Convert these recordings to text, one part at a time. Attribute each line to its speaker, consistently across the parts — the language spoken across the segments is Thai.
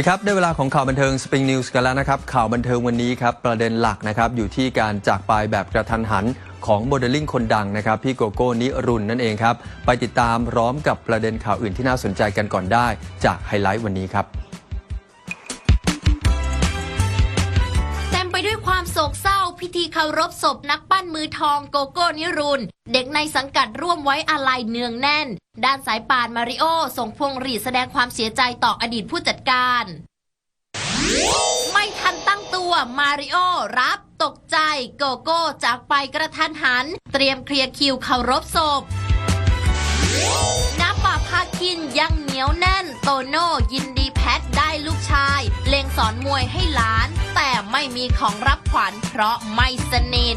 Speaker 1: สวัสดีครับ ได้เวลาของข่าวบันเทิง Spring News กันแล้วนะครับ ข่าวบันเทิงวันนี้ครับ ประเด็นหลักนะครับ อยู่ที่การจากไปแบบกระทันหันของโมเดลลิ่งคนดังนะครับ พี่โกโก้นิรุนนั่นเองครับ ไปติดตามพร้อมกับประเด็นข่าวอื่นที่น่าสนใจกันก่อนได้ จากไฮไลท์วันนี้ครับ
Speaker 2: เต็มไปด้วยความโศกเศร้า พิธีเคารพศพนักปั้นมือทองโกโก้นิรุนเด็กในสังกัดร่วมไว้อาลัยเนืองแน่น ด้านสายป่านมาริโอ ส่งพวงหรีดแสดงความเสียใจต่ออดีตผู้จัดการ ไม่ทันตั้งตัวมาริโอรับตกใจโกโก้จากไปกระทันหัน เตรียมเคลียร์คิวเคารพศพนับป่าพาคินยัง นียวแน่น โตโน่ยินดีแพทได้ลูกชาย เลงสอนมวยให้หลาน แต่ไม่มีของรับขวัญเพราะไม่สนิท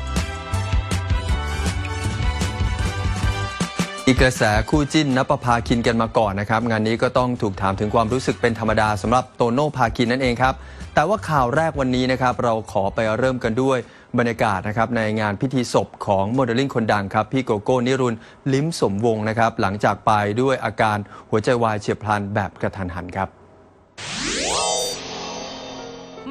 Speaker 1: อีกกระแสคู่จิ้นนปภาคินกันมาก่อนนะครับ งานนี้ก็ต้องถูกถามถึงความรู้สึกเป็นธรรมดาสำหรับโตโน่พาคินนั่นเองครับ แต่ว่าข่าวแรกวันนี้นะครับ เราขอไปเริ่มกันด้วย บรรยากาศนะครับในงานพิธีศพของโมเดลลิ่งคนดังครับ พี่โกโก้นิรุนลิ้มสมวงศ์นะครับ หลังจากไปด้วยอาการหัวใจวายเฉียบพลันแบบกระทันหันครับ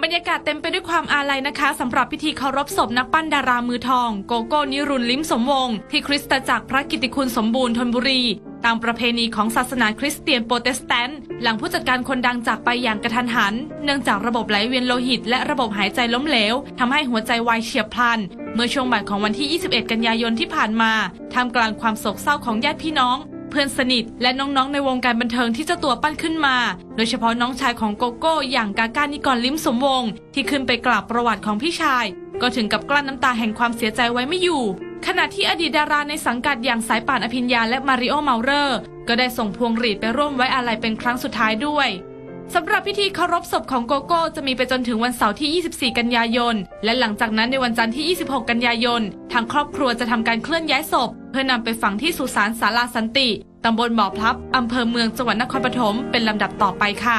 Speaker 3: บรรยากาศเต็มไปด้วยความอาลัยนะคะสำหรับพิธีเคารพศพนักปั้นดารามือทอง โกโก้นิรุนลิ้มสมวงศ์ที่คริสตจักรพระกิติคุณสมบูรณ์ธนบุรี ตามประเพณีของศาสนาคริสเตียนโปรเตสแตนต์หลังผู้จัดการคนดังจากไปอย่างกระทันหัน เนื่องจากระบบไหลเวียนโลหิต และระบบหายใจล้มเหลวทำให้หัวใจวายเฉียบพลัน เมื่อช่วงบ่ายของวันที่ 21 กันยายนที่ผ่านมาท่ามกลางความโศกเศร้าของญาติพี่น้อง เพื่อนสนิท และน้องๆ ในวงการบันเทิงที่เจ้าตัวปั้นขึ้นมา โดยเฉพาะน้องชายของโกโก้ อย่างกาก้านิกรลิ้มสมวงศ์ที่ขึ้นไปกราบประวัติของพี่ชาย ก็ถึงกับกลั้นน้ำตาแห่งความเสียใจไว้ไม่อยู่ ขณะที่อดีตดาราในสังกัดอย่างสายป่านอภิญญาและมาริโอเมาเลอร์ก็ได้ส่งพวงหรีดไปร่วมไว้อาลัยเป็นครั้งสุดท้ายด้วย สำหรับพิธีเคารพศพของโกโก้จะมีไปจนถึงวันเสาร์ที่ 24 กันยายน และหลังจากนั้นในวันจันทร์ที่ 26 กันยายน ทางครอบครัวจะทำการเคลื่อนย้ายศพ เพื่อนำไปฝังที่สุสานสาราสันติตำบลบ่อพลับอำเภอเมืองจังหวัดนครปฐมเป็นลำดับต่อไปค่ะ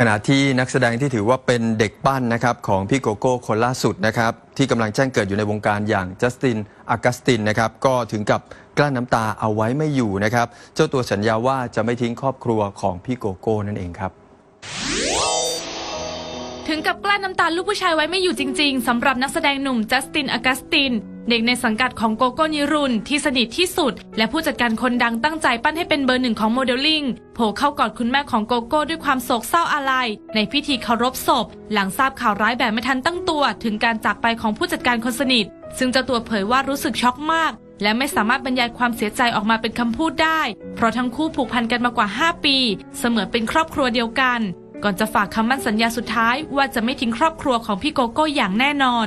Speaker 1: ขณะที่นักแสดงที่ถือว่าเป็นเด็กปั้นนะครับของพี่โกโก้คนล่าสุดนะครับที่กำลังแจ้งเกิดอยู่ในวงการอย่างจัสตินอากัสตินนะครับก็ถึงกับกลั้นน้ำตาเอาไว้ไม่อยู่นะครับ เจ้าตัวสัญญาว่าจะไม่ทิ้งครอบครัวของพี่โกโก้นั่นเองครับ
Speaker 3: ถึงกับกลั้นน้ำตาลูกผู้ชายไว้ไม่อยู่จริง ๆสำหรับนักแสดงหนุ่มจัสตินอากัสติน เด็กในสังกัดของโกโก้นิรุนที่สนิทที่สุด และผู้จัดการคนดังตั้งใจปั้นให้เป็นเบอร์หนึ่งของโมเดลลิ่งโผล่เข้ากอดคุณแม่ของโกโก้ด้วยความโศกเศร้าอาลัย ในพิธีเคารพศพ หลังทราบข่าวร้ายแบบไม่ทันตั้งตัว ถึงการจากไปของผู้จัดการคนสนิท ซึ่งเจ้าตัวเผยว่ารู้สึกช็อกมาก และไม่สามารถบรรยายความเสียใจออกมาเป็นคำพูดได้ เพราะทั้งคู่ผูกพันกันมากว่า 5 ปี เสมือนเป็นครอบครัวเดียวกัน ก่อนจะฝากคำมั่นสัญญาสุดท้ายว่าจะไม่ทิ้งครอบครัวของพี่โกโก้อย่างแน่นอน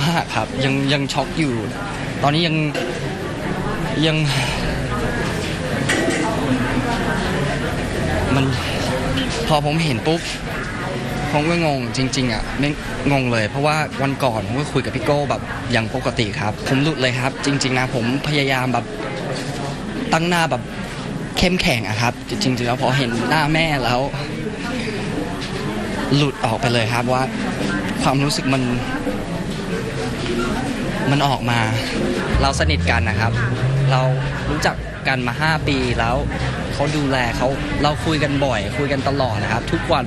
Speaker 4: มากครับ ยังยังช็อกอยู่ ตอนนี้ยังยังมันพอผมเห็นปุ๊บผมก็งงจริง ๆ อะไม่งงเลย เพราะว่าวันก่อนผมก็คุยกับพี่โก้แบบอย่างปกติครับ ผมหลุดเลยครับ จริง ๆ นะผมพยายามแบบตั้งหน้าแบบเข้มแข็งอะครับ จริงๆแล้วพอเห็นหน้าแม่แล้ว หลุดออกไปเลยครับว่าความรู้สึกมัน มันออกมา เราสนิทกันนะครับ เรารู้จักกันมา 5 ปีแล้วเขาดูแลเขาเราคุยกันบ่อย คุยกันตลอดนะครับ ทุกวัน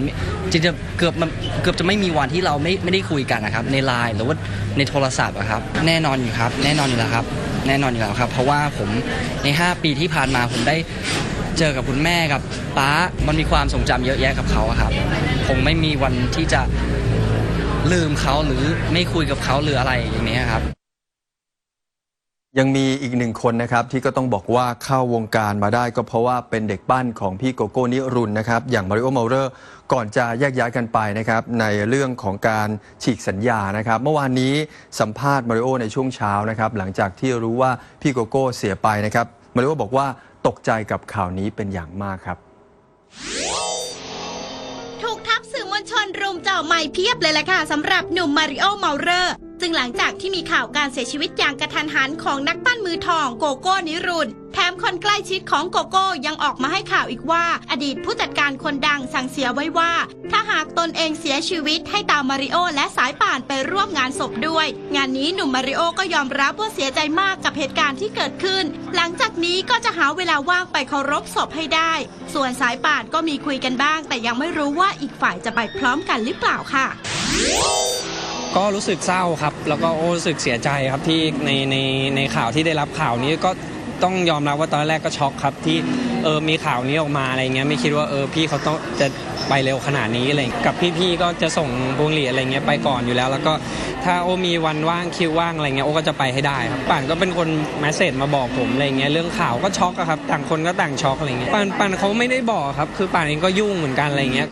Speaker 4: จริงๆเกือบมันเกือบจะไม่มีวันที่เราไม่ไม่ได้คุยกันนะครับ ในไลน์หรือว่าในโทรศัพท์อะครับ แน่นอนอยู่ครับ แน่นอนอยู่แล้วครับ แน่นอนอยู่แล้วครับ เพราะว่าผมใน 5 ปีที่ผ่านมาผมได้เจอกับคุณแม่กับป้ามันมีความทรงจำเยอะแยะกับเขาครับคงไม่มีวันที่จะลืมเขาหรือไม่คุยกับเขาหรืออะไรอย่างนี้ครับ
Speaker 1: ยังมีอีกหนึ่งคนนะครับที่ก็ต้องบอกว่าเข้าวงการมาได้ ก็เพราะว่าเป็นเด็กปั้นของพี่โกโก้นิรุนนะครับอย่างมาริโอเมาเรอร์ก่อนจะแยกย้ายกันไปนะครับในเรื่องของการฉีกสัญญานะครับเมื่อวานนี้สัมภาษณ์มาริโอในช่วงเช้านะครับหลังจากที่รู้ว่าพี่โกโก้เสียไปนะครับมาริโอบอกว่าตกใจกับข่าวนี้เป็นอย่างมากครับ
Speaker 5: รวลชนรุมเจ่อไม่เพียบเลยแหละค่ะสำหรับหนุ่มมาริโอเมาเรอร์ซึ่งหลังจากที่มีข่าวการเสียชีวิตอย่างกระทันหันของนักปั้นมือทองโกโก้นิรุน แถมคนใกล้ชิดของโกโก้ยังออกมาให้ข่าวอีกว่า อดีตผู้จัดการคนดังสั่งเสียไว้ว่า ถ้าหากตนเองเสียชีวิตให้ตามมาริโอและสายป่านไปร่วมงานศพด้วย งานนี้หนุ่มมาริโอก็ยอมรับว่าเสียใจมากกับเหตุการณ์ที่เกิดขึ้น หลังจากนี้ก็จะหาเวลาว่างไปเคารพศพให้ได้ ส่วนสายป่านก็มีคุยกันบ้าง แต่ยังไม่รู้ว่าอีกฝ่ายจะไปพร้อมกันหรือเปล่าค่ะ
Speaker 6: ก็รู้สึกเศร้าครับ แล้วก็รู้สึกเสียใจครับที่ในในในข่าวที่ได้รับข่าวนี้ก็ ต้องยอมรับว่าตอนแรกก็ช็อกครับที่เออมีข่าวนี้ออกมาอะไรเงี้ยไม่คิดว่าเออพี่เขาต้องจะไปเร็วขนาดนี้อะไรกับพี่ๆก็จะส่งพวงหลีดอะไรเงี้ยไปก่อนอยู่แล้ว แล้วก็ถ้าโอมีวันว่างคิวว่างอะไรเงี้ยโอก็จะไปให้ได้ครับป่านก็เป็นคนแมสเซจมาบอกผมอะไรเงี้ยเรื่องข่าวก็ช็อกครับต่างคนก็ต่างช็อกอะไรเงี้ยป่านป่านเขาไม่ได้บอกครับคือป่านเองก็ยุ่งเหมือนกันอะไรเงี้ย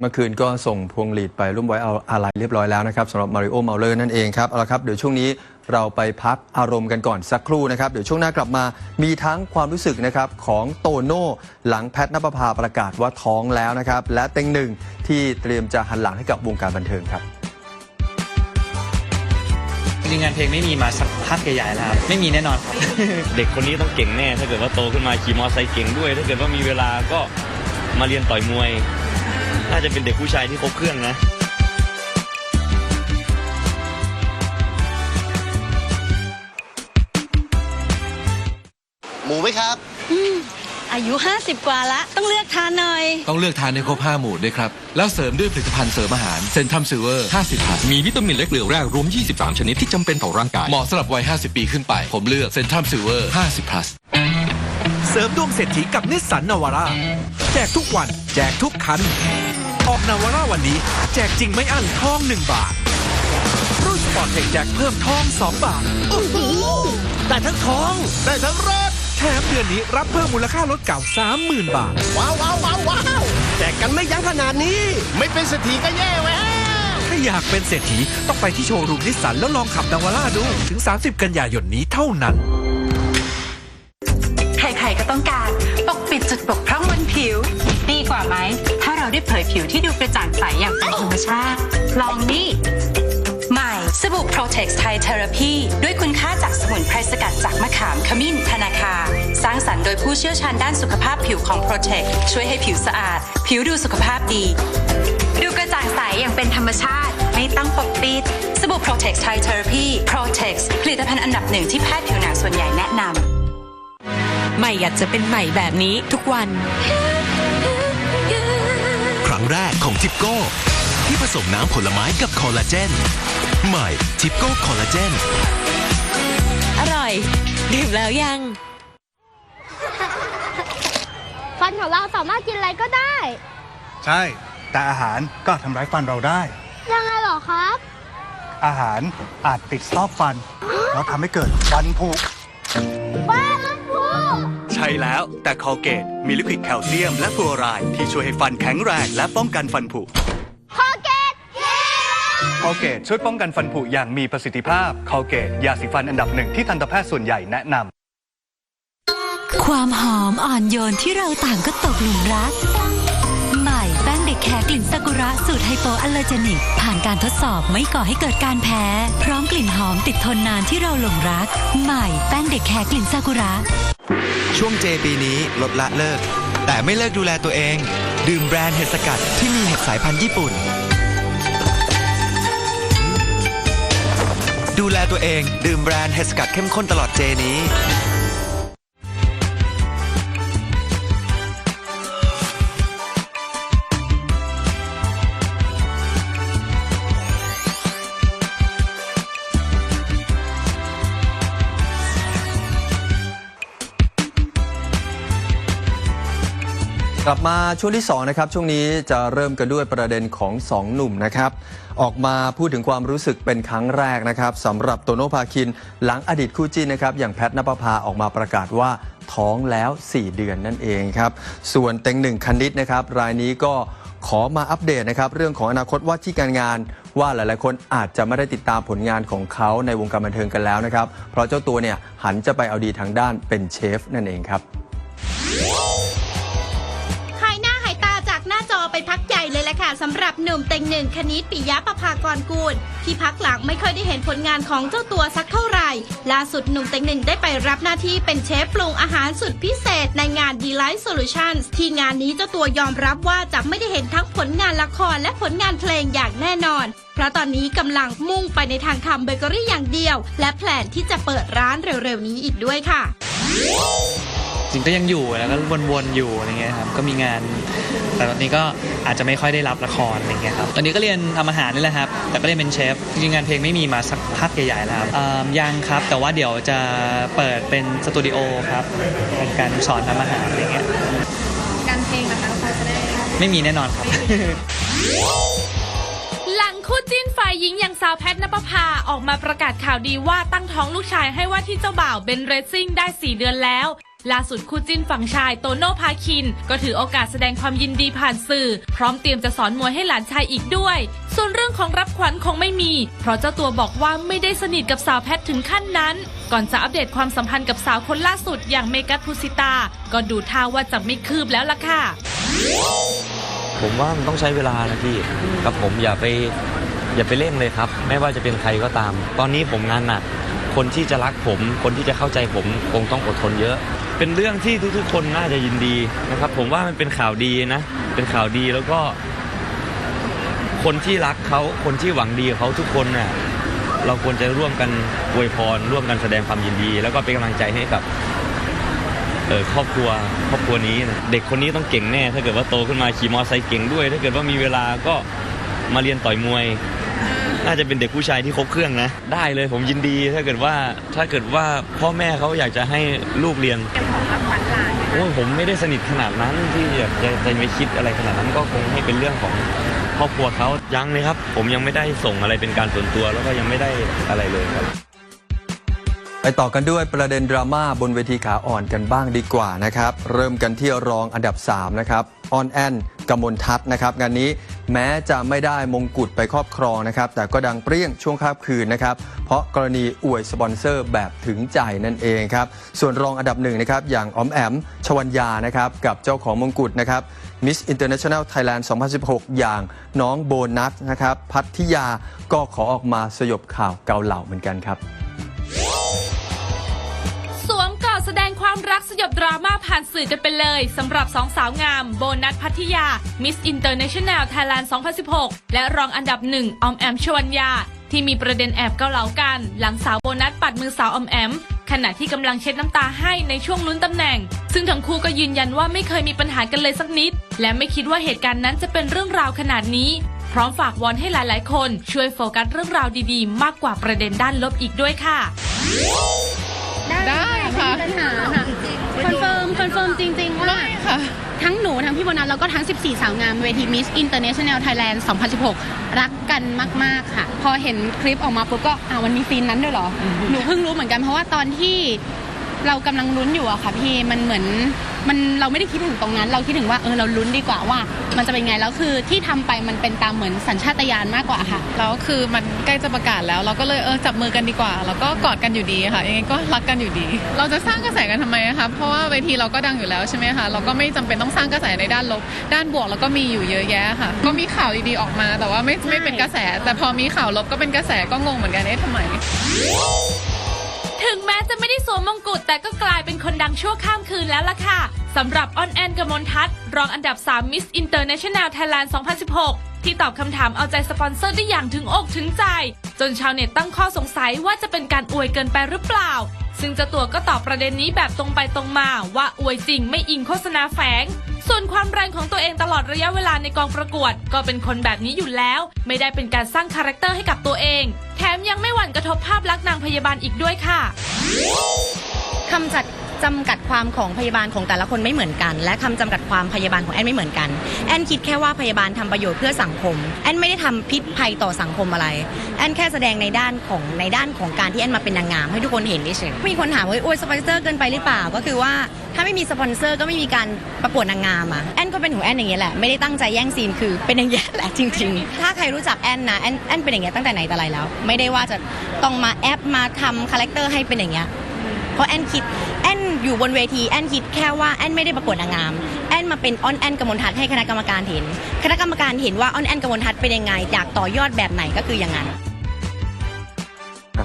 Speaker 1: เมื่อคืนก็ส่งพวงหลีดไปร่วมไว้เอาอะไรเรียบร้อยแล้วนะครับสำหรับมาริโอเมาเลอร์นั่นเองครับเอาละครับเดี๋ยวช่วงนี้ เราไปพักอารมณ์กันก่อนสักครู่นะครับ เดี๋ยวช่วงหน้ากลับมามีทั้งความรู้สึกนะครับของโตโน่หลังแพทนปภาประกาศว่าท้องแล้วนะครับ และเต็งหนึ่งที่เตรียมจะหันหลังให้กับวงการบันเทิงครับ
Speaker 7: จริงๆงานเพลงไม่มีมาสักพักใหญ่ๆแล้วครับไม่มีแน่นอนครับ
Speaker 8: เด็กคนนี้ต้องเก่งแน่ ถ้าเกิดว่าโตขึ้นมาขี่มอเตอร์ไซค์เก่งด้วย ถ้าเกิดว่ามีเวลาก็มาเรียนต่อยมวย น่าจะเป็นเด็กผู้ชายที่ครบเครื่องนะ
Speaker 9: หมูไหมครับ
Speaker 5: อายุ 50 กว่าละ ต้องเลือกทานหน่อย
Speaker 10: ต้องเลือกทานในครบ5หมู่ด้วยครับ แล้วเสริมด้วยผลิตภัณฑ์เสริมอาหารเซนทัมซิลเวอร์ 50พัสมีวิตามินและเกลือแร่รวม 23 ชนิดที่จำเป็นต่อร่างกาย เหมาะสำหรับวัย 50 ปีขึ้นไป ผมเลือกเซนทัมซิลเวอร์ 50พัส
Speaker 11: เสริมดวงเศรษฐีกับนิสสันนาวาร่าแจกทุกวัน แจกทุกคัน ออกนาวาร่าวันนี้ แจกจริงไม่อั้นทอง 1 บาท รุ่นสปอร์ตเทคแจกเพิ่มทอง 2 บาท โอ้โห ได้ทั้งทอง ได้ทั้งรถแถมเดือนนี้รับเพิ่มมูลค่ารถเก่า 30,000 บาท
Speaker 9: ว้าวว้าวว้าวว้าวแจกกันไม่ยั้งขนาดนี้ ไม่เป็นเศรษฐีก็แย่แล้ว
Speaker 11: ถ้าอยากเป็นเศรษฐีต้องไปที่โชว์รูมนิสสันแล้วลองขับนาวาร่าดู ถึง 30 กันยายนนี้เท่านั้น
Speaker 12: ใครๆก็ต้องการปกปิดจุดบกพร่องบนผิว ดีกว่าไหม ถ้าเราได้เผยผิวที่ดูกระจ่างใสอย่างเป็นธรรมชาติ ลองนี่ใหม่ สบู่ Protex Thai Therapy ด้วยคุณค่าจากสมุนไพรสกัดจากมะขามขมิ้นธนาคา สร้างสรรค์โดยผู้เชี่ยวชาญด้านสุขภาพผิวของ Protex ช่วยให้ผิวสะอาด ผิวดูสุขภาพดี ดูกระจ่างใสอย่างเป็นธรรมชาติ ไม่ต้องปกปิด สบู่ Protex Thai Therapy Protex ผลิตภัณฑ์อันดับหนึ่งที่แพทย์ผิวหนังส่วนใหญ่แนะนำ
Speaker 13: ใหม่อยากจะเป็นใหม่แบบนี้ทุกวัน
Speaker 11: ครั้งแรกของทิปโก้ที่ผสมน้ำผลไม้กับคอลลาเจน ใหม่ทิปโก้คอลลาเจน
Speaker 13: อร่อย ดื่มแล้วยัง
Speaker 14: ฟันของเราสามารถกินอะไรก็ได้
Speaker 15: ใช่ แต่อาหารก็ทำร้ายฟันเราได้
Speaker 14: ยังไงเหรอครับ
Speaker 15: อาหารอาจติดซอกฟัน แล้วทำให้เกิดฟันผุ
Speaker 14: ฟันผุ
Speaker 11: ใช่แล้วแต่คอเกตมีลิควิดแคลเซียมและฟลูออไรด์ที่ช่วยให้ฟันแข็งแรงและป้องกันฟันผุ
Speaker 14: คอเกตเย้
Speaker 15: คอเกตช่วยป้องกันฟันผุอย่างมีประสิทธิภาพคอเกตยาสีฟันอันดับหนึ่งที่ทันตแพทย์ส่วนใหญ่แนะนำ
Speaker 13: ความหอมอ่อนโยนที่เราต่างก็ตกหลุมรัก ใหม่แป้งเด็กแคร์กลิ่นซากุระสูตรไฮโปอัลเลอร์เจนิก ผ่านการทดสอบไม่ก่อให้เกิดการแพ้ พร้อมกลิ่นหอมติดทนนานที่เราหลงรัก ใหม่แป้งเด็กแคร์กลิ่นซากุระ
Speaker 11: ช่วงเจปีนี้ลดละเลิก แต่ไม่เลิกดูแลตัวเอง ดื่มแบรนด์เห็ดสกัดที่มีเห็ดสายพันธุ์ญี่ปุ่น ดูแลตัวเอง ดื่มแบรนด์เฮสกัดเข้มข้นตลอดเจนี้
Speaker 1: กลับมาช่วงที่2นะครับช่วงนี้จะเริ่มกันด้วยประเด็นของ 2 หนุ่มนะครับ ออกมาพูดถึงความรู้สึกเป็นครั้งแรกนะครับสำหรับโตโนภาคิน หลังอดีตคู่จิ้นนะครับอย่างแพทนปภาออกมาประกาศว่าท้องแล้ว 4 เดือนนั่นเองครับ ส่วนเต็งหนึ่งคณิตนะครับ รายนี้ก็ขอมาอัปเดตนะครับ เรื่องของอนาคตว่าที่การงาน ว่าหลาย ๆ คนอาจจะไม่ได้ติดตามผลงานของเขาในวงการบันเทิงกันแล้วนะครับ เพราะเจ้าตัวเนี่ยหันจะไปเอาดีทางด้านเป็นเชฟนั่นเองครับ
Speaker 5: ค่ะสำหรับหนุ่มเต็งหนึ่งคณิตปิยะประภากรกูล ที่พักหลังไม่ค่อยได้เห็นผลงานของเจ้าตัวสักเท่าไหร่ ล่าสุดหนุ่มเต็งหนึ่งได้ไปรับหน้าที่เป็นเชฟปรุงอาหารสุดพิเศษในงาน Delight Solutions ที่งานนี้เจ้าตัวยอมรับว่าจะไม่ได้เห็นทั้งผลงานละครและผลงานเพลงอย่างแน่นอน เพราะตอนนี้กำลังมุ่งไปในทางทำเบเกอรี่อย่างเดียว และแผนที่จะเปิดร้านเร็วๆนี้อีกด้วยค่ะ
Speaker 7: จริงก็ยังอยู่แล้วก็วนๆอยู่อะไรเงี้ยครับก็มีงาน แต่ตอนนี้ก็อาจจะไม่ค่อยได้รับละครอะไรเงี้ยครับตอนนี้ก็เรียนทำอาหารนี่แหละครับ แต่ก็เรียนเป็นเชฟจริงๆงานเพลงไม่มีมาสักพักใหญ่ๆแล้วครับอ่ายังครับแต่ว่าเดี๋ยวจะเปิดเป็นสตูดิโอครับเป็นการสอนทำอาหารอะไรเงี้ย
Speaker 16: การเพลงนะคะพอจะได้
Speaker 7: ไม่มีแน่นอนครับ
Speaker 3: หลังคู่จิ้นฝ่ายหญิงอย่างสาวแพทนปภาออกมาประกาศข่าวดีว่าตั้งท้องลูกชายให้ว่าที่เจ้าบ่าวเบนเรซซิ่งได้ 4 เดือนแล้ว ล่าสุดคู่จิ้นฝั่งชายโตโน่พาคิน ก็ถือโอกาสแสดงความยินดีผ่านสื่อ พร้อมเตรียมจะสอนมวยให้หลานชายอีกด้วย ส่วนเรื่องของรับขวัญคงไม่มี เพราะเจ้าตัวบอกว่าไม่ได้สนิทกับสาวแพทถึงขั้นนั้น ก่อนจะอัปเดตความสัมพันธ์กับสาวคนล่าสุดอย่างเมกัสพุสิตา ก็ดูท่าว่าจะไม่คืบแล้วล่ะค่ะ
Speaker 8: ผมว่ามันต้องใช้เวลานะพี่กับผมอย่าไปอย่าไปเร่งเลยครับ ไม่ว่าจะเป็นใครก็ตาม ตอนนี้ผมงานหนักคนที่จะรักผม คนที่จะเข้าใจผมคงต้องอดทนเยอะ เป็นเรื่องที่ทุกๆ คนน่าจะยินดีนะครับ ผมว่ามันเป็นข่าวดีนะ เป็นข่าวดีแล้วก็ คนที่รักเขาคนที่หวังดีกับเขาทุกคนน่ะเราควรจะร่วมกันอวยพร ร่วมกันแสดงความยินดี แล้วก็เป็นกำลังใจให้กับเออครอบครัวครอบครัวนี้นะเด็กคนนี้ต้องเก่งแน่ ถ้าเกิดว่าโตขึ้นมาขี่มอเตอร์ไซค์เก่งด้วย ถ้าเกิดว่ามีเวลาก็มาเรียนต่อยมวย น่าจะเป็นเด็กผู้ชายที่ครบเครื่องนะ ได้เลยผมยินดีถ้าเกิดว่าถ้าเกิดว่าพ่อแม่เขาอยากจะให้ลูกเรียนโอ้ยผมไม่ได้สนิทขนาดนั้นที่จะจะจะไปคิดอะไรขนาดนั้นก็คงให้เป็นเรื่องของครอบครัวเขายังเลยครับ ผมยังไม่ได้ส่งอะไรเป็นการส่วนตัวแล้วก็ยังไม่ได้อะไรเลยครับ
Speaker 1: ไปต่อกันด้วยประเด็นดราม่าบนเวทีขาอ่อนกันบ้างดีกว่านะครับ เริ่มกันที่รองอันดับ 3 นะครับออนแอนกมลทัศน์นะครับ งานนี้ แม้จะไม่ได้มงกุฎไปครอบครองนะครับ แต่ก็ดังเปรี้ยงช่วงคาบคืนนะครับ เพราะกรณีอวยสปอนเซอร์แบบถึงใจนั่นเองครับ ส่วนรองอันดับหนึ่งนะครับ อย่างออมแอม ชวัญญานะครับ กับเจ้าของมงกุฎนะครับ Miss International Thailand 2016 อย่างน้องโบนัสนะครับ พัทธิยาก็ขอออกมาสยบข่าวเกาเหล่าเหมือนกันครับ
Speaker 3: แสดงความรักสยบดราม่าผ่านสื่อกันไปเลยสำหรับสองสาวงาม โบนัสพัทยา Miss International Thailand 2016 และรองอันดับหนึ่งออมแอมชวัญญา ที่มีประเด็นแอบเกาเหลากัน หลังสาวโบนัสปัดมือสาวออมแอม ขณะที่กำลังเช็ดน้ำตาให้ในช่วงลุ้นตำแหน่ง ซึ่งทั้งคู่ก็ยืนยันว่าไม่เคยมีปัญหากันเลยสักนิด และไม่คิดว่าเหตุการณ์นั้นจะเป็นเรื่องราวขนาดนี้ พร้อมฝากวอนให้หลาย ๆ คน ช่วยโฟกัสเรื่องราวดี ๆ มากกว่าประเด็นด้านลบอีกด้วยค่ะ
Speaker 16: ได้ค่ะไม่มีปัญหาค่ะคอนเฟิร์มคอนเฟิร์มจริง ๆ ว่าทั้งหนู ทั้งพี่โบนัสแล้วก็ทั้ง 14 สาวงามเวที Miss International Thailand 2016 รักกันมาก ๆ ค่ะ พอเห็นคลิปออกมาปุ๊บก็อ่าวันนี้ซีนนั้นด้วยเหรอ หนูเพิ่งรู้เหมือนกันเพราะว่าตอนที่ เรากำลังลุ้นอยู่อะค่ะพี่มันเหมือนมันเราไม่ได้คิดถึงตรงนั้น เราคิดถึงว่าเออเราลุ้นดีกว่าว่า มันจะเป็นไงแล้วคือที่ทำไปมันเป็นตามเหมือนสัญชาตญาณมากกว่าค่ะ
Speaker 17: แล้วคือมันใกล้จะประกาศแล้ว เราก็เลยเออจับมือกันดีกว่า แล้วก็กอดกันอยู่ดีค่ะยังไงก็รักกันอยู่ดี เราจะสร้างกระแสกันทำไมอะคะเพราะว่าเวทีเราก็ดังอยู่แล้วใช่ไหมคะเราก็ไม่จำเป็นต้องสร้างกระแสในด้านลบ ด้านบวกเราก็มีอยู่เยอะแยะค่ะ ก็มีข่าวดีๆออกมา แต่ว่าไม่ไม่เป็นกระแส แต่พอมีข่าวลบก็เป็นกระแสก็งงเหมือนกันเอ๊ะทำไม
Speaker 3: ถึงแม้จะไม่ได้สวมมงกุฎแต่ก็กลายเป็นคนดังชั่วข้ามคืนแล้วล่ะค่ะสำหรับออนแอนกมลทัศน์รองอันดับ 3 Miss International Thailand 2016 ที่ตอบคำถามเอาใจสปอนเซอร์ได้อย่างถึงอกถึงใจ จนชาวเน็ตตั้งข้อสงสัยว่าจะเป็นการอวยเกินไปหรือเปล่า ซึ่งเจ้าตัวก็ตอบประเด็นนี้แบบตรงไปตรงมาว่าอวยจริงไม่อิงโฆษณาแฝง ส่วนความแรงของตัวเองตลอดระยะเวลาในกองประกวด ก็เป็นคนแบบนี้อยู่แล้ว ไม่ได้เป็นการสร้างคาแรคเตอร์ให้กับตัวเอง แถมยังไม่หวั่นกระทบภาพลักษณ์นางพยาบาลอีกด้วยค่ะ
Speaker 18: คำจัด จำกัดความของพยาบาลของแต่ละคนไม่เหมือนกัน และคำจำกัดความพยาบาลของแอนไม่เหมือนกัน แอนคิดแค่ว่าพยาบาลทำประโยชน์เพื่อสังคม แอนไม่ได้ทำพิษภัยต่อสังคมอะไร แอนแค่แสดงในด้านของในด้านของการที่แอนมาเป็นนางงามให้ทุกคนเห็นเฉยๆมีคนถามว่าโอ้ยสปอนเซอร์เกินไปหรือเปล่า ก็คือว่าถ้าไม่มีสปอนเซอร์ก็ไม่มีการประกวดนางงามอะแอนก็เป็นของแอนอย่างเงี้ยแหละไม่ได้ตั้งใจแย่งซีนคือเป็นอย่างเงี้ยแหละจริง ๆ ถ้าใครรู้จักแอนนะแอนแอนเป็นอย่างเงี้ยตั้งแต่ไหนแต่ไรแล้ว ไม่ได้ว่าจะต้องมาแอปมาทำคาแรคเตอร์ให้เป็นอย่างเงี้ย เพราะแอนคิด อยู่บนเวทีแอนคิดแค่ว่าแอนไม่ได้ประกวดนางงาม แอนมาเป็นออนแอนกมลทัศน์ให้คณะกรรมการเห็น คณะกรรมการเห็นว่าออนแอนกมลทัศน์เป็นยังไงอยากต่อยอดแบบไหนก็คืออย่างนั้น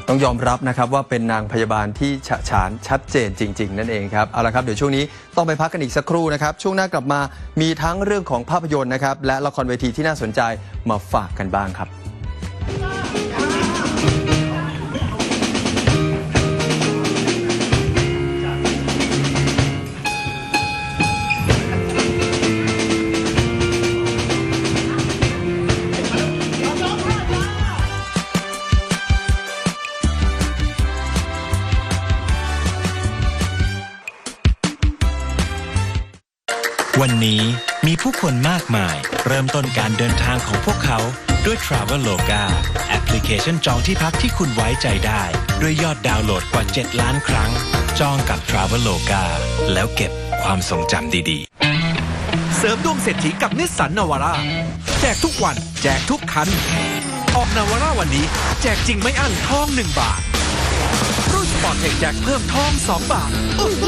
Speaker 1: ต้องยอมรับนะครับว่าเป็นนางพยาบาลที่ฉะฉานชัดเจนจริง ๆ นั่นเองครับเอาละครับเดี๋ยวช่วงนี้ต้องไปพักกันอีกสักครู่นะครับ ช่วงหน้ากลับมามีทั้งเรื่องของภาพยนตร์นะครับและละครเวทีที่น่าสนใจมาฝากกันบ้างครับ
Speaker 19: มาย เริ่มต้นการเดินทางของพวกเขาด้วย Traveloka แอปพลิเคชันจองที่พักที่คุณไว้ใจได้ ด้วยยอดดาวน์โหลดกว่า 7 ล้านครั้ง จองกับ Traveloka แล้วเก็บความทรงจำดีๆ
Speaker 11: เสริมดวงเศรษฐีกับนิสสันนวาร่าแจกทุกวัน แจกทุกคัน ออกนาวาร่าวันนี้ แจกจริงไม่อั้นทอง1บาท รุ่นสปอร์ตเทคแจกเพิ่มทอง2บาท
Speaker 9: โอ้โห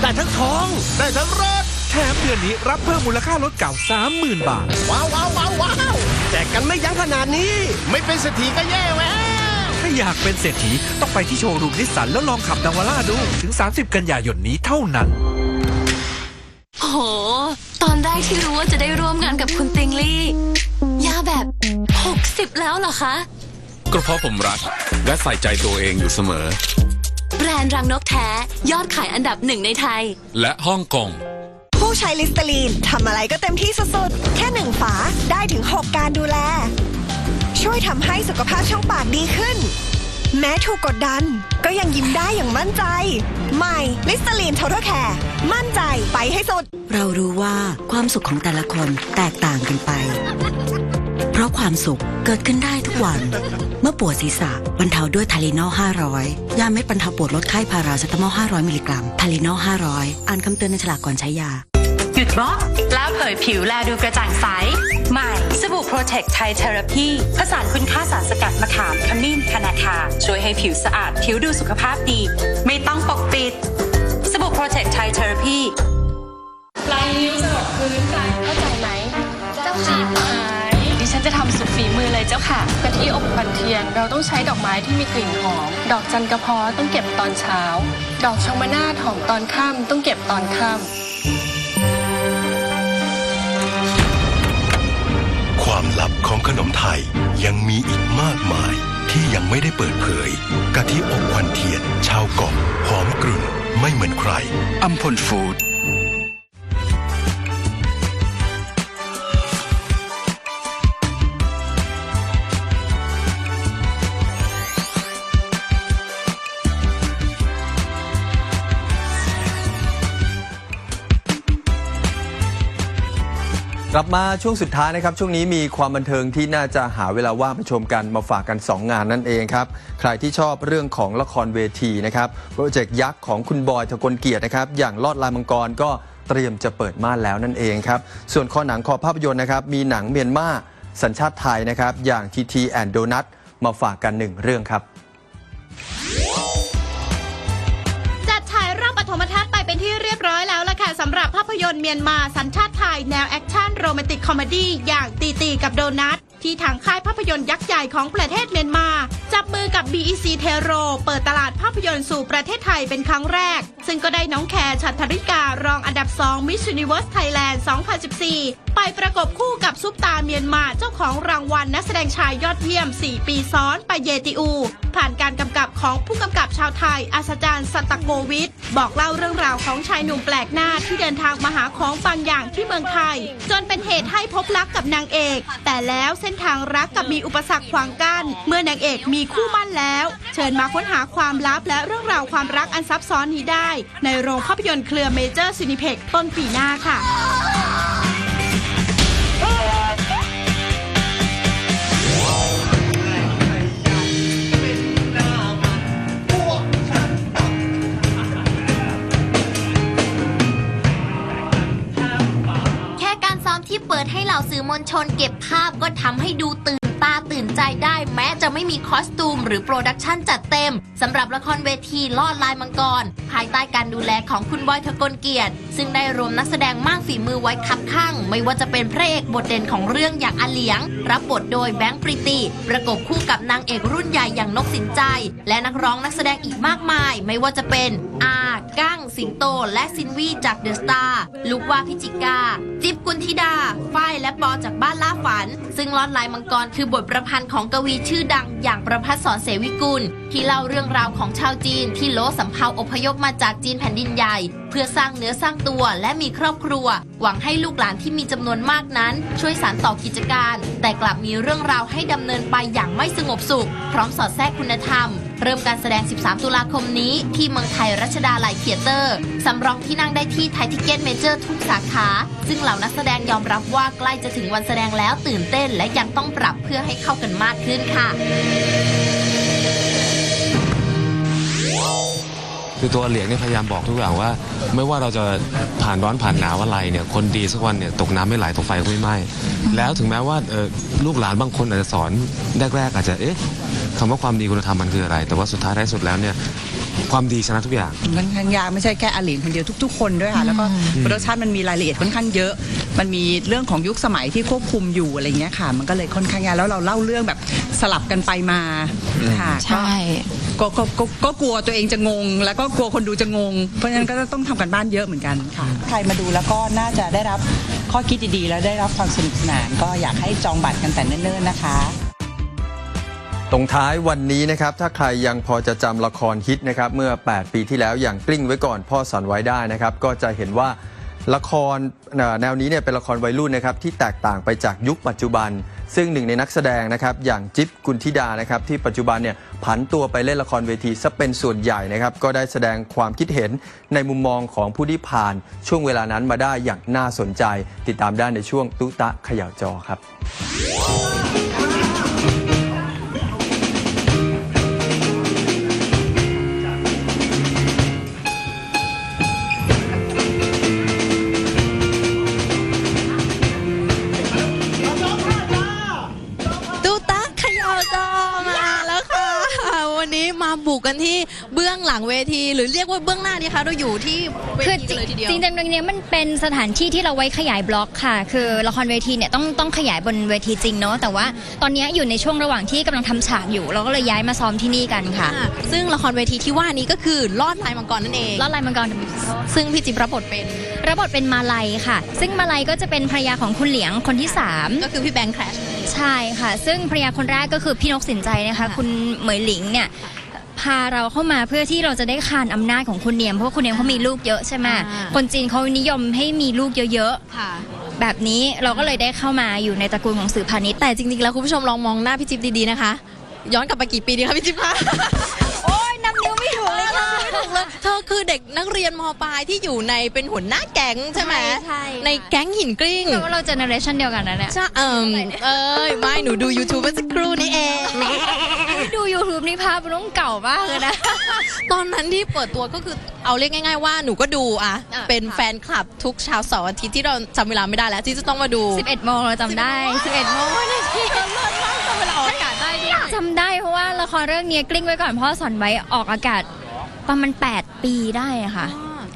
Speaker 9: ได้ทั้งทอง ได้ทั้งรถ
Speaker 11: แถมเดือนนี้รับเพิ่มมูลค่ารถเก่า 30,000 บาท
Speaker 9: ว้าวว้าวว้าวว้าวแจกกันไม่ยั้งขนาดนี้ ไม่เป็นเศรษฐีก็แย่แล้ว
Speaker 11: ถ้าอยากเป็นเศรษฐีต้องไปที่โชว์รูมนิสสันแล้วลองขับนาวาร่าดู ถึง 30 กันยายนนี้เท่านั้น
Speaker 13: โห ตอนแรกที่รู้ว่าจะได้ร่วมงานกับคุณติงลี่ยาแบบ 60 แล้วเหรอคะ
Speaker 10: ก็เพราะผมรัก และใส่ใจตัวเองอยู่เสมอ
Speaker 13: แบรนด์รังนกแท้ ยอดขายอันดับหนึ่งในไทย
Speaker 10: และฮ่องกงู้
Speaker 20: ใช้ลิสเตอรีนทำอะไรก็เต็มที่สุดๆ แค่หนึ่งฝาได้ถึง 6 การดูแล ช่วยทำให้สุขภาพช่องปากดีขึ้น แม้ถูกกดดัน ก็ยังยิ้มได้อย่างมั่นใจ ใหม่ลิสเตอรีน Total Care มั่นใจไปให้สุด
Speaker 21: เรารู้ว่าความสุขของแต่ละคนแตกต่างกันไป เพราะความสุขเกิดขึ้นได้ทุกวัน เมื่อปวดศีรษะบรรเทาด้วยทาลีนอล500 ยาเม็ดบรรเทาปวดลดไข้พาราเซตามอล500 มิลลิกรัมทาลีนอล500 อ่านคำเตือนในฉลากก่อนใช้ยา
Speaker 12: บล็อกแล้วเผยผิวแลดูกระจ่างใส ใหม่สบู่โปรเทคไทเทอราพีผสานคุณค่าสารสกัดมะขามขมิ้นคานาคา ช่วยให้ผิวสะอาด ผิวดูสุขภาพดี ไม่ต้องปกปิด สบู่โปรเทคไทเทอราพี
Speaker 16: ปลายนิ้วสลบพื้นกันเข้าใจไหม เจ้าค่ะดิฉันจะทำสุดฝีมือเลยเจ้าค่ะกะทิอบควันเทียนเราต้องใช้ดอกไม้ที่มีกลิ่นหอม ดอกจันกระเพอต้องเก็บตอนเช้า ดอกชมนาทหอมตอนค่ำต้องเก็บตอนค่ำ
Speaker 22: ลับของขนมไทยยังมีอีกมากมายที่ยังไม่ได้เปิดเผยกะทิอบควันเทียน ชาวเกาะหอมกรุ่น ไม่เหมือนใครอัมพลฟูด
Speaker 1: กลับมาช่วงสุดท้ายนะครับ ช่วงนี้มีความบันเทิงที่น่าจะหาเวลาว่างไปชมกันมาฝากกัน 2 งานนั่นเองครับ ใครที่ชอบเรื่องของละครเวทีนะครับโปรเจกต์ยักษ์ของคุณบอยทะกลเกียรตินะครับ อย่างลอดลายมังกรก็เตรียมจะเปิดม่านแล้วนั่นเองครับ ส่วนคอหนังคอภาพยนตร์นะครับมีหนังเมียนมาสัญชาติไทยนะครับอย่างทีทีแอนด์โดนัทมาฝากกันหนึ่งเรื่องครับ
Speaker 5: ยนตร์เมียนมาสัญชาติไทยแนวแอคชั่นโรแมนติกคอมเมดี้อย่างตีตีกับโดนัทที่ทางค่ายภาพยนตร์ยักษ์ใหญ่ของประเทศเมียนมา จับมือกับ BEC t e r o เปิดตลาดภาพยนตร์สู่ประเทศไทยเป็นครั้งแรก ซึ่งก็ได้น้องแคร์ชัตริการองอันดับ 2 Miss Universe Thailand 2014 ไปประกบคู่กับซุปตาเมียนมาเจ้าของรางวัลนักแสดงชายยอดเยี่ยม 4 ปีซ้อนไปเยติอู ผ่านการกำกับของผู้กำกับชาวไทยอาสจารย์สตโกวิทบอกเล่าเรื่องราวของชายหนุ่มแปลกหน้าที่เดินทางมาหาของบางอย่างที่เมืองไทย จนเป็นเหตุให้พบรักกับนางเอก แต่แล้วเส้นทางรักกับมีอุปสรรคขวางกัน้นเมื่อนางเอกมีคู่มั่นแล้ว เชิญมาค้นหาความลับและเรื่องราวความรักอันซับซ้อนนี้ได้ ในโรงภาพยนตร์เครือเมเจอร์ซินิเพ็กต้นปีหน้าค่ะ
Speaker 2: แค่การซ้อมที่เปิดให้เหล่าสื่อมวลชนเก็บภาพก็ทำให้ดูตื่นาตื่นใจได้แม้จะไม่มีคอสตูม หรือโปรดักชันจัดเต็มสำหรับละครเวทีลอดลายมังกร ภายใต้การดูแลของคุณบอยทะกลเกียรติ ซึ่งได้รวมนักแสดงมากฝีมือไว้คับข้าง ไม่ว่าจะเป็นพระเอกบทเด่นของเรื่องอย่างอาเหลียง รับบทโดยแบงค์ปริตีประกบคู่กับนางเอกรุ่นใหญ่อย่างนกสินใจ และนักร้องนักแสดงอีกมากมาย ไม่ว่าจะเป็นอากั้งสิงโต และซินวีจากเดอะสตาร์ลูกว่าพิจิกา จิ๊บกุลธิดาฝ้ายและปอจากบ้านล่าฝัน ซึ่งลอดลายมังกรคือบทประพันธ์ของกวีชื่อดังอย่างประพัฒสอนเสวิกุล ที่เล่าเรื่องราวของชาวจีนที่โลสำเภาอพยพมาจากจีนแผ่นดินใหญ่ เพื่อสร้างเนื้อสร้างตัวและมีครอบครัว หวังให้ลูกหลานที่มีจำนวนมากนั้น ช่วยสานต่อกิจการ แต่กลับมีเรื่องราวให้ดำเนินไปอย่างไม่สงบสุข พร้อมสอดแทรกคุณธรรม เริ่มการแสดง 13 ตุลาคมนี้ที่เมืองไทยรัชดาลัยเทียเตอร์ สำรองที่นั่งได้ที่ไทยทิเก็ตเมเจอร์ทุกสาขา ซึ่งเหล่านักแสดงยอมรับว่าใกล้จะถึงวันแสดงแล้วตื่นเต้น และยังต้องปรับเพื่อให้เข้ากันมากขึ้นค่ะ
Speaker 23: คือตัวเหลียงเนี่ยพยายามบอกทุกอย่างว่า ไม่ว่าเราจะผ่านร้อนผ่านหนาวอะไรเนี่ยคนดีสักวันเนี่ยตกน้ำไม่ไหลตกไฟก็ไม่ไหม้แล้วถึงแม้ว่าเอ่อลูกหลานบางคนอาจจะสอนแรกๆอาจจะเอ๊ะคำว่าความดีคุณธรรมมันคืออะไร แต่ว่าสุดท้ายท้ายสุดแล้วเนี่ยความดีชนะทุกอย่าง
Speaker 24: ค่อนข้างยากไม่ใช่แค่อาหลินคนเดียวทุก ๆ คนด้วยค่ะแล้วก็โปรดักชันมันมีรายละเอียดค่อนข้างเยอะ มันมีเรื่องของยุคสมัยที่ควบคุมอยู่อะไรเงี้ยค่ะ มันก็เลยค่อนข้างยากแล้วเราเล่าเรื่องแบบ สลับกันไปมาค่ะ
Speaker 25: ใช่
Speaker 24: ก็ก็ก็ก็กลัวตัวเองจะงง แล้วก็กลัวคนดูจะงง เพราะฉะนั้นก็ต้องทำกันบ้านเยอะเหมือนกันค่ะ ใครมาดูแล้วก็น่าจะได้รับข้อคิดดีๆ แล้วได้รับความสนุกสนาน ก็อยากให้จองบัตรกันแต่เนิ่นๆนะคะ
Speaker 1: ตรงท้ายวันนี้นะครับ ถ้าใครยังพอจะจำละครฮิตนะครับ เมื่อ 8 ปีที่แล้วอย่างกลิ้งไว้ก่อนพ่อสอนไว้ได้นะครับ ก็จะเห็นว่า ละครแนวนี้เนี่ยเป็นละครวัยรุ่นนะครับที่แตกต่างไปจากยุคปัจจุบัน ซึ่งหนึ่งในนักแสดงนะครับอย่างจิ๊บกุลธิดานะครับที่ปัจจุบันเนี่ยผันตัวไปเล่นละครเวทีซะเป็นส่วนใหญ่นะครับก็ได้แสดงความคิดเห็นในมุมมองของผู้ที่ผ่านช่วงเวลานั้นมาได้อย่างน่าสนใจ ติดตามได้ในช่วงตุตะเขย่าจอครับ
Speaker 26: ลังเวที หรือเรียกว่าเบื้องหน้าดีคะเราอยู่ที่เว
Speaker 27: คือ
Speaker 26: ทีเลยทีเดียว
Speaker 27: จริงๆตรงนี้มันเป็นสถานที่ที่เราไว้ขยายบล็อกค่ะ คือละครเวทีเนี่ยต้องต้องขยายบนเวทีจริงเนาะแต่ว่าตอนนี้อยู่ในช่วงระหว่างที่กำลังทำฉากอยู่ เราก็เลยย้ายมาซ้อมที่นี่กันค่ะ
Speaker 26: อ่าซึ่งละครเวทีที่ว่านี้ก็คือลอดลายมังกรนั่นเอง
Speaker 27: ลอดลายมังกร
Speaker 26: ซึ่งพี่จิ๊บรับบทเป็น
Speaker 27: ระบบทเป็นมาลัยค่ะ ซึ่งมาลัยก็จะเป็นภรรยาของคุณเหลียงคนที่สาม
Speaker 26: ก็คือพี่แบงค์แคช
Speaker 27: ใช่ค่ะ ซึ่งภรรยาคนแรกก็คือพี่นกสินใจนะคะ คุณเหมยหลิงเนี่ย พาเราเข้ามาเพื่อที่เราจะได้คานอำนาจของคุณเนียมเพราะว่าคุณเนียมเขามีลูกเยอะใช่ไหม
Speaker 26: อ่า
Speaker 27: คนจีนเขานิยมให้มีลูกเยอะ
Speaker 26: ค่ะ
Speaker 27: ๆ แบบนี้เราก็เลยได้เข้ามาอยู่ในตระกูลของสื่อพาณิชย์
Speaker 26: แต่จริงๆ แล้วคุณผู้ชมลองมองหน้าพี่จิ๊บดีๆนะคะ ย้อนกลับไปกี่ปีดีคะพี่จิ๊บคะ
Speaker 27: โอ้ยนับนิ้วไม่ถูกเลยค่ะ
Speaker 26: ไม่ถูกเลยเธอคือเด็กนักเรียนมปลายที่อยู่ในเป็นหัวหน้าแก๊งใช่ไหม
Speaker 27: ใช่ใช่
Speaker 26: ในแก๊งหินกลิ้ง
Speaker 27: แปลว่าเราเจเนอเรชันเดียวกันนะเนี่ย
Speaker 26: ใช่เอิมเอ้ย ไม่ หนูดู YouTube เมื่อสักครู่นี้เอง
Speaker 27: ดู YouTube นี่ภาพมันต้องเก่ามากเลยนะ
Speaker 26: ตอนนั้นที่เปิดตัวก็คือเอาเรียกง่าย ๆ ว่าหนูก็ดูอะ
Speaker 27: อะ
Speaker 26: เป็นแฟนคลับทุกเช้าเสาร์อาทิตย์ที่เราจำเวลาไม่ได้แล้วที่จะต้องมาดู
Speaker 27: 11โมงเราจำได้ 11โมงนาที
Speaker 26: เวลาออกอากาศได้ด้วย
Speaker 27: จำได้เพราะว่าละครเรื่องนี้กลิ้งไว้ก่อนพ่อสอนไว้ออกอากาศประมาณ8ปีได้อะค่ะ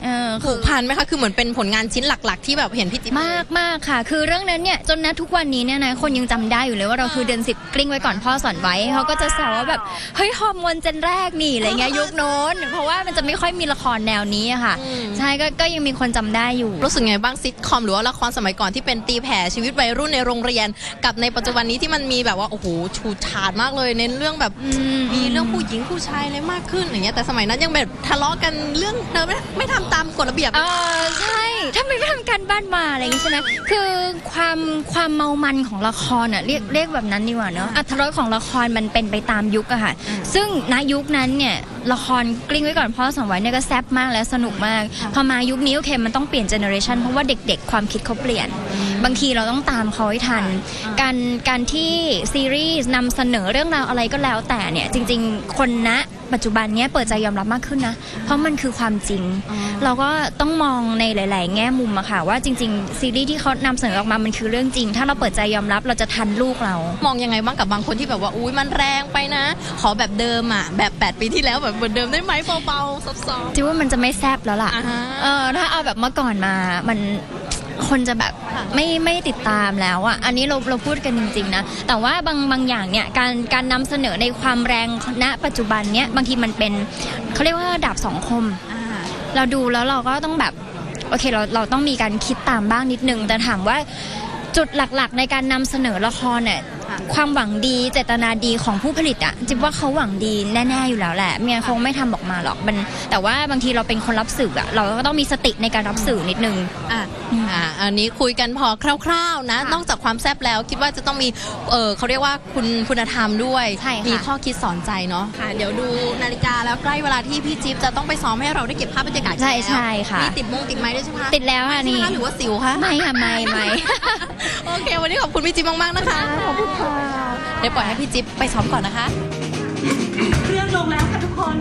Speaker 27: เออ
Speaker 26: ผูกพันไหมคะ คือเหมือนเป็นผลงานชิ้นหลัก ๆ ที่แบบเห็นพี่จิ๊บ
Speaker 27: มากมากค่ะ คือเรื่องนั้นเนี่ยจนนะทุกวันนี้เนี่ยนะคนยังจำได้อยู่เลยว่าเราคือเดือนสิบกลิ้งไว้ก่อนพ่อสอนไว้เขาก็จะแซวว่าแบบเฮ้ยฮอร์โมนเจนแรกนี่อะไรเงี้ยยุคโน้น เพราะว่ามันจะไม่ค่อยมีละครแนวนี้อะค่ะใช่ก็ก็ยังมีคนจำได้อยู่
Speaker 26: รู้สึกไงบ้างซิทคอมหรือว่าละครสมัยก่อนที่เป็นตีแผ่ชีวิตวัยรุ่นในโรงเรียน กับในปัจจุบันนี้ที่มันมีแบบว่าโอ้โหชูชาดมากเลยเน้นเรื่องแบบมีเรื่องผู้หญิงผู้ชายอะไรมากขึ้นอย่างเงี้ยแต่สมัยนั้นยังแบบทะเลาะกันเรื่องเดิมไม่ไม่ทำตามกฎระเบียบ
Speaker 27: เออใช่ถ้าไม่ทำการบ้านมาอะไรอย่างงี้ใช่ไหมคือความความเมามันของละครอะเรียกเรียกแบบนั้นดีกว่าเนอะอัตรสของละครมันเป็นไปตามยุคอะค่ะ ซึ่งณยุคนั้นเนี่ยละครกลิ้งไว้ก่อนพ่อสอนไว้เนี่ยก็แซ่บมากและสนุกมาก พอมายุคนี้โอเคมันต้องเปลี่ยนเจเนอเรชันเพราะว่าเด็กๆ ความคิดเขาเปลี่ยน บางทีเราต้องตามเขาให้ทัน การการที่ซีรีส์นำเสนอเรื่องราวอะไรก็แล้วแต่เนี่ยจริง ๆ คนณ ปัจจุบันเนี้ยเปิดใจยอมรับมากขึ้นนะ เพราะมันคือความจริง เราก็ต้องมองในหลาย ๆ แง่มุมอะค่ะ ว่าจริง ๆ ซีรีส์ที่เขานำเสนอออกมามันคือเรื่องจริง ถ้าเราเปิดใจยอมรับเราจะทันลูกเรา
Speaker 26: มองยังไงบ้างกับบางคนที่แบบว่าอุ้ยมันแรงไปนะ ขอแบบเดิมอะแบบ 8 ปีที่แล้วแบบเหมือนเดิมได้ไหมเบาๆซอฟต์
Speaker 27: จิว่ามันจะไม่แซบแล้วล่ะเออถ้าเอาแบบเมื่อก่อนมามัน คนจะแบบไม่ไม่ติดตามแล้วอะอันนี้เราเราพูดกันจริงๆนะแต่ว่าบางบางอย่างเนี่ยการการนำเสนอในความแรงณปัจจุบันเนี้ยบางทีมันเป็นเขาเรียกว่าดาบสองคม เราดูแล้วเราก็ต้องแบบโอเคเราเราต้องมีการคิดตามบ้างนิดนึง แต่ถามว่าจุดหลักๆ ในการนำเสนอละครเนี่ย ความหวังดีเจตนาดีของผู้ผลิตอะจิ๊บว่าเขาหวังดีแน่ๆอยู่แล้วแหละเมียคงไม่ทำออกมาหรอกมัน แต่ว่าบางทีเราเป็นคนรับสื่ออะเราก็ต้องมีสติในการรับสื่อนิดนึง
Speaker 26: ๆอะอะอันนี้คุยกันพอคร่าวๆนะ นอกจากความแซบแล้วคิดว่าจะต้องมีเออเขาเรียกว่าคุณคุณธรรมด้วย
Speaker 27: ใช่ค่ะ
Speaker 26: มีข้อคิดสอนใจเนาะค่ะ เดี๋ยวดูนาฬิกาแล้วใกล้เวลาที่พี่จิ๊บจะต้องไปซ้อมให้เราได้เก็บภาพบรรยากาศกัน
Speaker 27: ใช่
Speaker 26: แล้ว
Speaker 27: ใช่ค่ะ
Speaker 26: มีติดมงติดไม้ด้วยใช่ไหมคะ
Speaker 27: ติดแล้วค่ะนี่
Speaker 26: ใช่ไหมคะหรือว่าสิวคะ
Speaker 27: ไม่ค่ะไม่ไม่
Speaker 26: โอเค วันนี้ขอบคุณพี่จิ๊บมากๆนะคะขอบคุณค่ะเดี๋ยวปล่อยให้พี่จิ๊บไปซ้อมก่อนนะคะ
Speaker 5: เครื่องลงแล้วค่ะทุกคน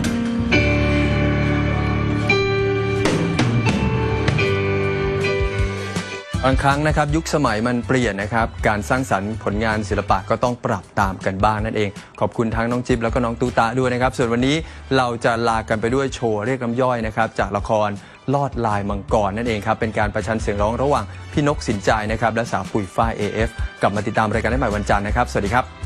Speaker 1: บางครั้งนะครับยุคสมัยมันเปลี่ยนนะครับ การสร้างสรรค์ผลงานศิลปะก็ต้องปรับตามกันบ้างนั่นเอง ขอบคุณทั้งน้องจิ๊บแล้วก็น้องตูตาด้วยนะครับ ส่วนวันนี้เราจะลากันไปด้วยโชว์เรียกน้ำย่อยนะครับจากละคร ลอดลายมังกรนั่นเองครับ เป็นการประชันเสียงร้องระหว่างพี่นกสินใจนะครับและสาวปุ๋ยฝ้าย AF กลับมาติดตามรายการได้ใหม่วันจันทร์นะครับ สวัสดีครับ